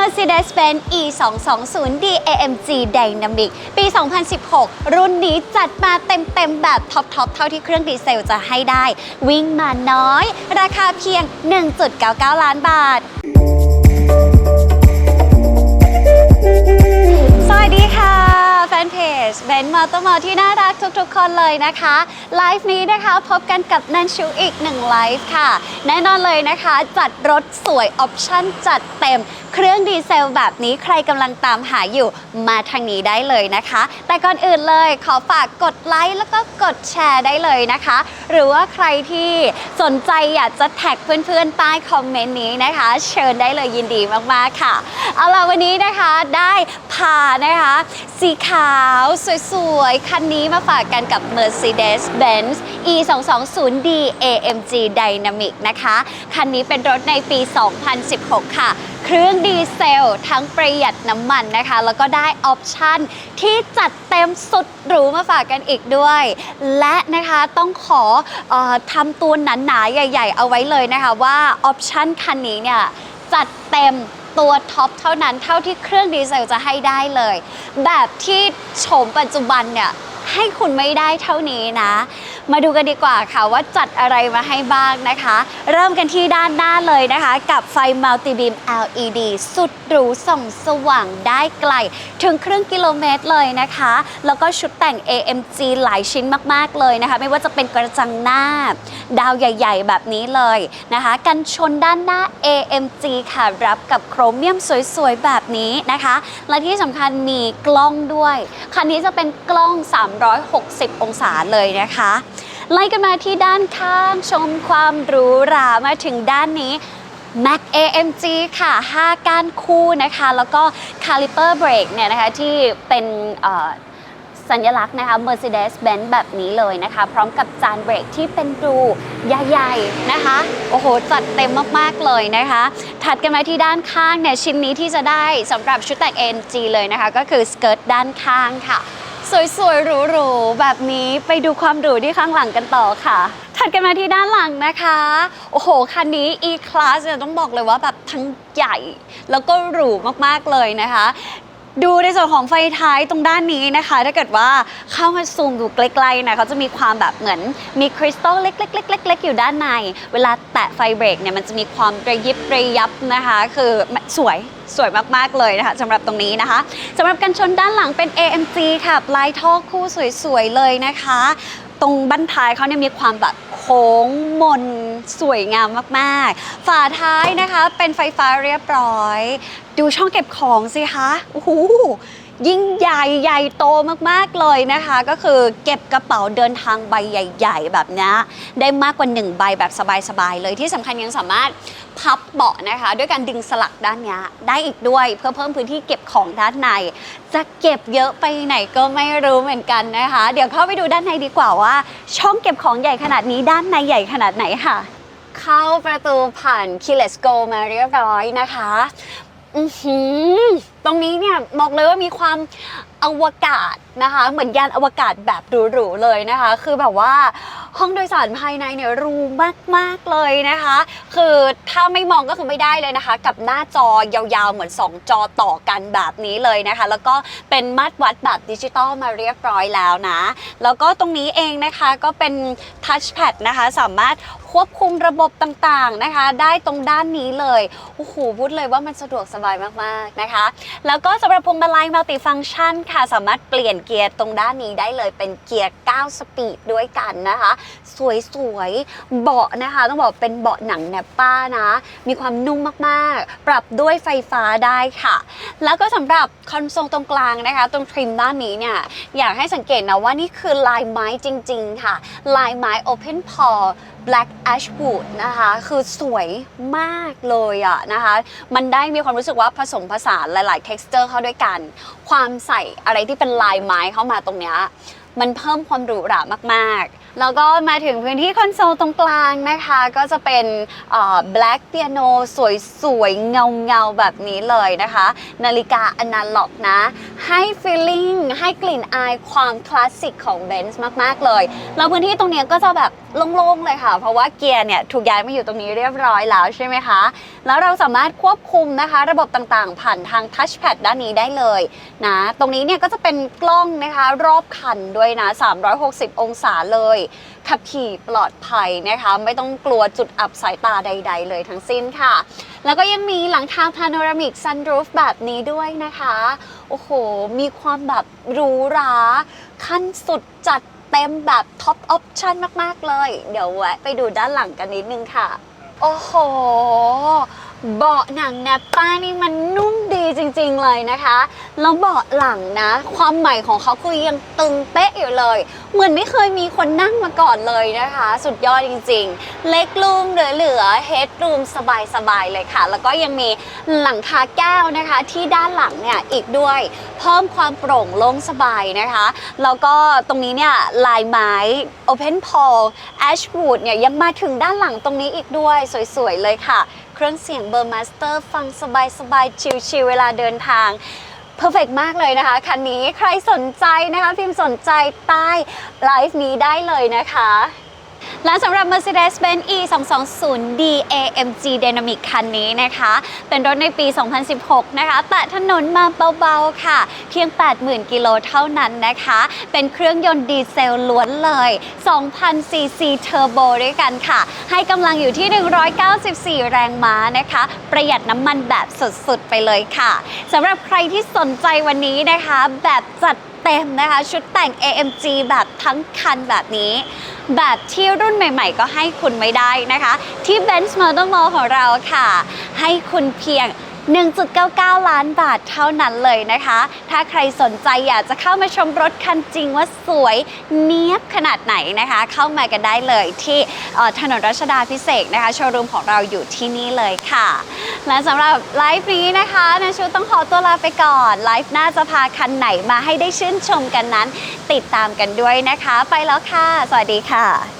Mercedes-Benz E 2 2 0 D AMG Dynamic ปี 2016 รุ่นนี้จัดมาเต็มๆ แบบท็อปๆ เท่าที่เครื่องดีเซลจะให้ได้ วิ่งมาน้อย ราคาเพียง 1.99 ล้านบาทสวัสดีค่ะ แฟนเพจเบนมอเตอร์มอที่น่าร ทุกๆ คนเลยนะคะไลฟ์นี้นะคะพบกันกับนันชูอีกหนึ่งไลฟ์ค่ะ แน่นอนเลยนะคะ จัดรถสวยออปชั่นจัดเต็ม เครื่องดีเซลแบบนี้ใครกำลังตามหาอยู่มาทางนี้ได้เลยนะคะ แต่ก่อนอื่นเลยขอฝากกดไลค์แล้วก็กดแชร์ได้เลยนะคะ หรือว่าใครที่สนใจอยากจะแท็กเพื่อนๆใต้คอมเมนต์นี้นะคะ เชิญได้เลยยินดีมากๆค่ะ เอาล่ะวันนี้นะคะได้พานะคะ สีขาวสวยๆคันนี้มาฝากกันกับ Mercedes-Benz E 2 2 0 D AMG Dynamic นะคะ คันนี้เป็นรถในปี 2016 ค่ะ เครื่องดีเซล ทั้งประหยัดน้ำมันนะคะ แล้วก็ได้ออปชั่นที่จัดเต็มสุดหรูมาฝากกันอีกด้วย และนะคะต้องขอออทำตัวหนาๆ ใหญ่ ๆ เอาไว้เลยนะคะว่าออปชั่นคันนี้เนี่ยจัดเต็มตัวท็อปเท่านั้นเท่าที่เครื่องดีเซลจะให้ได้เลย แบบที่โฉมปัจจุบันเนี่ย ให้คุณไม่ได้เท่านี้นะ มาดูกันดีกว่าค่ะว่าจัดอะไรมาให้บ้างนะคะ เริ่มกันที่ด้านหน้าเลยนะคะ กับไฟมัลติบีม LED สุดหรูส่องสว่างได้ไกล ถึงครึ่งกิโลเมตรเลยนะคะ แล้วก็ชุดแต่ง AMG หลายชิ้นมากๆเลยนะคะ ไม่ว่าจะเป็นกระจังหน้า ดาวใหญ่ๆ แบบนี้เลยนะคะกันชนด้านหน้า AMG ค่ะ รับกับโครเมียมสวยๆ แบบนี้นะคะ และที่สำคัญมีกล้องด้วย คันนี้จะเป็นกล้อง 360 องศาเลยนะคะ ไล่กันมาที่ด้านข้างชมความหรูหรามาถึงด้านนี้ Mac AMG ค่ะ 5 ก้านคู่นะคะ แล้วก็ Caliper Brake เนี่ยนะคะ ที่เป็นสัญลักษณ์นะคะ Mercedes-Benz แบบนี้เลยนะคะ พร้อมกับจานเบรกที่เป็นรูใหญ่ๆนะคะ โอ้โห จัดเต็มมากๆเลยนะคะ ถัดกันมาที่ด้านข้างเนี่ย ชิ้นนี้ที่จะได้สำหรับชุดแต่ง AMG เลยนะคะ ก็คือสเกิร์ตด้านข้างค่ะ สวยๆหรูๆแบบนี้ไปดูความหรูที่ข้างหลังกันต่อค่ะถัดกันมาที่ด้านหลังนะคะ โอ้โห คันนี้ E-Class เนี่ยต้องบอกเลยว่าแบบทั้งใหญ่ แล้วก็หรูมากๆเลยนะคะ ดูในส่วนของไฟท้ายตรงด้านนี้นะคะ ถ้าเกิดว่าเข้ามาซูมดูใกล้ๆนะเขาจะมีความแบบเหมือนมีคริสตัลเล็กๆๆๆอยู่ด้านใน เวลาแตะไฟเบรกเนี่ยมันจะมีความระยิบระยับนะคะ คือสวยสวยมาก ๆ เลยนะคะสำหรับตรงนี้นะคะสำหรับกันชนด้านหลังเป็น AMG ค่ะ ปลายท่อคู่สวย ๆ เลยนะคะ ตรงบั้นท้ายเขาเนี่ยมีความแบบ ค้งมนสวยงามมาก ๆ ฝาท้ายนะคะเป็นไฟฟ้าเรียบร้อย ดูช่องเก็บของสิคะโอ้โห ยิ่งใหญ่ใหญ่โตมากๆเลยนะคะ ก็คือเก็บกระเป๋าเดินทางใบใหญ่ ๆ แบบนี้ได้มากกว่า 1 ใบแบบสบายๆเลยที่สำคัญยังสามารถพับเบาะนะคะ ด้วยการดึงสลักด้านนี้ได้อีกด้วยเพื่อเพิ่มพื้นที่เก็บของด้านใน จะเก็บเยอะไปไหนก็ไม่รู้เหมือนกันนะคะ เดี๋ยวเข้าไปดูด้านในดีกว่าว่า ช่องเก็บของใหญ่ขนาดนี้ด้านในใหญ่ขนาดไหนค่ะ เข้าประตูผ่าน Keyless Go มาเรียบร้อยนะคะ อือหือตรงนี้เนี่ยบอกเลยว่ามีความอวกาศ นะคะ เหมือนยานอวกาศแบบหรูๆเลยนะคะ คือแบบว่าห้องโดยสารภายในเนี่ยรูมากๆเลยนะคะ คือถ้าไม่มองก็คือไม่ได้เลยนะคะ กับหน้าจอยาวๆเหมือน 2 จอต่อกันแบบนี้เลยนะคะ แล้วก็เป็นมาตรวัดแบบดิจิตอลมาเรียบร้อยแล้วนะ แล้วก็ตรงนี้เองนะคะก็เป็นทัชแพดนะคะสามารถควบคุมระบบต่างๆนะคะ ได้ตรงด้านนี้เลยโอ้โหพูดเลยว่ามันสะดวกสบายมากๆนะคะ แล้วก็สำหรับพวงมาลัยมัลติฟัง c t ชันค่ะสามารถเปลี่ยนเกียร์ตรงด้านนี้ได้เลยเป็นเกียร์ 9 สปีดด้วยกันนะคะ สวยๆ เบาะนะคะ ต้องบอกเป็นเบาะหนังแนปป้านะ มีความนุ่มมากๆ ปรับด้วยไฟฟ้าได้ค่ะ แล้วก็สำหรับคอนโซลตรงกลางนะคะ ตรงทริมด้านนี้เนี่ย อยากให้สังเกตนะว่านี่คือลายไม้จริง ๆ ค่ะ ลายไม้ Open Paw Black Ashwood นะคะ คือสวยมากเลยอะนะคะ มันได้มีความรู้สึกว่าผสมผสานหลาย ๆ texture เข้าด้วยกัน ความใส่อะไรที่เป็นลายไม้เข้ามาตรงเนี้ย มันเพิ่มความหรูหรามาก ๆ แล้วก็มาถึงพื้นที่คอนโซลตรงกลางนะคะ ก็จะเป็นเอ่อ black piano สวยๆ เงาๆ แบบนี้เลยนะคะ นาฬิกาอนาล็อกนะ ให้ feeling ให้กลิ่นอายความคลาสสิกของ Benz มากๆเลย แล้วพื้นที่ตรงนี้ก็จะแบบโล่งๆ เลยค่ะ เพราะว่าเกียร์เนี่ยถูกย้ายมาอยู่ตรงนี้เรียบร้อยแล้วใช่ไหมคะ แล้วเราสามารถควบคุมนะคะ ระบบต่างๆ ผ่านทางทัชแพดด้านนี้ได้เลยนะ ตรงนี้เนี่ยก็จะเป็นกล้องนะคะ รอบคันด้วยนะ 360 องศาเลยขับขี่ปลอดภัยนะคะ ไม่ต้องกลัวจุดอับสายตาใด ๆ เลยทั้งสิ้นค่ะ แล้วก็ยังมีหลังคาพาโนรามิกซันรูฟแบบนี้ด้วยนะคะ โอ้โห มีความแบบหรูหราขั้นสุดจัดเต็มแบบท็อปออปชั่นมาก ๆ เลย เดี๋ยวแวะไปดูด้านหลังกันนิดนึงค่ะ โอ้โห เบาะหนังแนปป้านี่มันนุ่ม จริงๆเลยนะคะ แล้วเบาะหลังนะ ความใหม่ของเขาคือยังตึงเป๊ะอยู่เลย เหมือนไม่เคยมีคนนั่งมาก่อนเลยนะคะ สุดยอดจริงๆ เล็กลูมเหลือๆเฮดรูมสบายๆเลยค่ะ แล้วก็ยังมีหลังคาแก้วนะคะ ที่ด้านหลังเนี่ยอีกด้วย เพิ่มความโปร่งโล่งสบายนะคะ แล้วก็ตรงนี้เนี่ยลายไม้ Open p o l Ashwood เนี่ยยังมาถึงด้านหลังตรงนี้อีกด้วยสวยๆเลยค่ะ เครื่องเสียงเบอร์มาสเตอร์ฟังสบายๆชิลๆเวลาเดินทางเพอร์เฟกมากเลยนะคะ คันนี้ใครสนใจนะคะ พิมพ์สนใจใต้ไลฟ์นี้ได้เลยนะคะ และสำหรับ Mercedes-Benz E 2 2 0 D AMG Dynamic คันนี้นะคะ เป็นรถในปี 2016 นะคะ แตะถนนมาเบาๆค่ะ เพียง 80,000 กิโลเท่านั้นนะคะ เป็นเครื่องยนต์ดีเซลล้วนเลย2,000ซีซีเทอร์โบด้วยกันค่ะ ให้กำลังอยู่ที่ 194 แรงม้านะคะ ประหยัดน้ำมันแบบสุดๆ ไปเลยค่ะสำหรับใครที่สนใจวันนี้นะคะ แบบจัด เต็มนะคะ ชุดแต่ง AMG แบบทั้งคันแบบนี้ แบบที่รุ่นใหม่ ๆ ก็ให้คุณไม่ได้นะคะ ที่ Benz Motor Mall ของเราค่ะ ให้คุณเพียง 1.99 ล้านบาทเท่านั้นเลยนะคะ ถ้าใครสนใจอยากจะเข้ามาชมรถคันจริงว่าสวยเนี้ยบขนาดไหนนะคะ เข้ามากันได้เลยที่ถนนรัชดาพิเศษนะคะโชว์รูมของเราอยู่ที่นี่เลยค่ะ และสำหรับไลฟ์นี้นะคะนาชูต้องขอตัวลาไปก่อน ไลฟ์หน้าจะพาคันไหนมาให้ได้ชื่นชมกันนั้น ติดตามกันด้วยนะคะ ไปแล้วค่ะ สวัสดีค่ะ